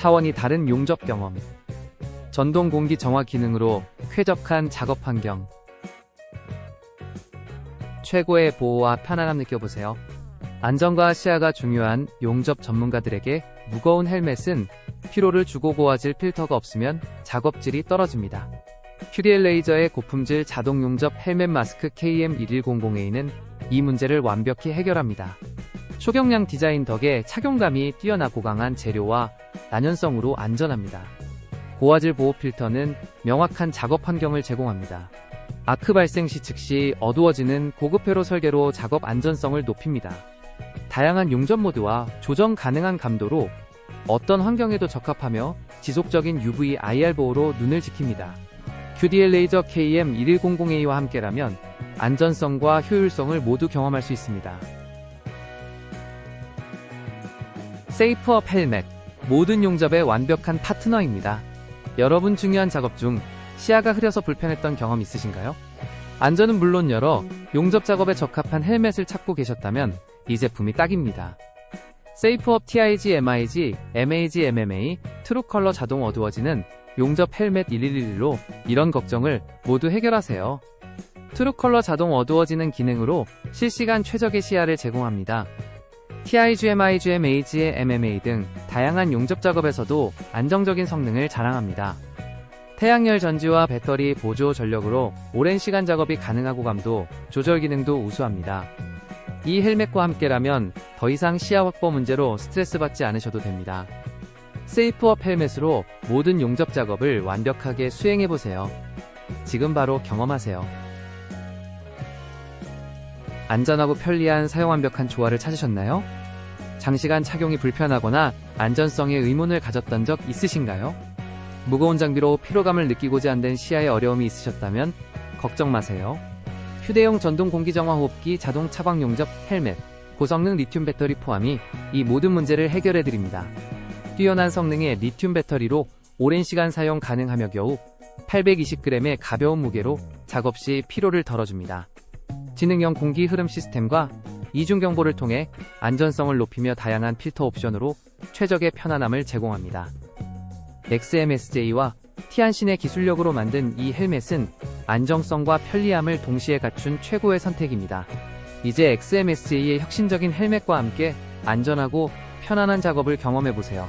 차원이 다른 용접 경험. 전동 공기 정화 기능으로 쾌적한 작업 환경. 최고의 보호와 편안함 느껴보세요. 안전과 시야가 중요한 용접 전문가들에게 무거운 헬멧은 피로를 주고 고와질 필터가 없으면 작업질이 떨어집니다. 큐리엘 레이저의 고품질 자동 용접 헬멧 마스크 KM1100A는 이 문제를 완벽히 해결합니다. 초경량 디자인 덕에 착용감이 뛰어나고 강한 재료와 난연성으로 안전합니다. 고화질 보호 필터는 명확한 작업 환경을 제공합니다. 아크 발생 시 즉시 어두워지는 고급 회로 설계로 작업 안전성을 높입니다. 다양한 용접 모드와 조정 가능한 감도로 어떤 환경에도 적합하며 지속적인 UV IR 보호로 눈을 지킵니다. QDL 레이저 KM1100A와 함께라면 안전성과 효율성을 모두 경험할 수 있습니다. 세이프업 헬멧 모든 용접의 완벽한 파트너입니다. 여러분 중요한 작업 중 시야가 흐려서 불편했던 경험 있으신가요? 안전은 물론 열어 용접 작업에 적합한 헬멧을 찾고 계셨다면 이 제품이 딱입니다. 세이프업 TIG, MIG, MAG, MMA, 트루컬러 자동 어두워지는 용접 헬멧 1111로 이런 걱정을 모두 해결하세요. 트루컬러 자동 어두워지는 기능으로 실시간 최적의 시야를 제공합니다. TIG, MIG, MAG, MMA 등 다양한 용접 작업에서도 안정적인 성능을 자랑합니다. 태양열 전지와 배터리 보조 전력으로 오랜 시간 작업이 가능하고 감도 조절 기능도 우수합니다. 이 헬멧과 함께라면 더 이상 시야 확보 문제로 스트레스 받지 않으셔도 됩니다. 세이프업 헬멧으로 모든 용접 작업을 완벽하게 수행해보세요. 지금 바로 경험하세요. 안전하고 편리한 사용 완벽한 조화를 찾으셨나요? 장시간 착용이 불편하거나 안전성에 의문을 가졌던 적 있으신가요? 무거운 장비로 피로감을 느끼고자 한된 시야에 어려움이 있으셨다면 걱정 마세요. 휴대용 전동 공기정화 호흡기 자동 차광 용접 헬멧, 고성능 리튬 배터리 포함이 이 모든 문제를 해결해 드립니다. 뛰어난 성능의 리튬 배터리로 오랜 시간 사용 가능하며 겨우 820g의 가벼운 무게로 작업 시 피로를 덜어줍니다. 지능형 공기 흐름 시스템과 이중 경보를 통해 안전성을 높이며 다양한 필터 옵션으로 최적의 편안함을 제공합니다. XMSJ와 티안신의 기술력으로 만든 이 헬멧은 안정성과 편리함을 동시에 갖춘 최고의 선택입니다. 이제 XMSJ의 혁신적인 헬멧과 함께 안전하고 편안한 작업을 경험해보세요.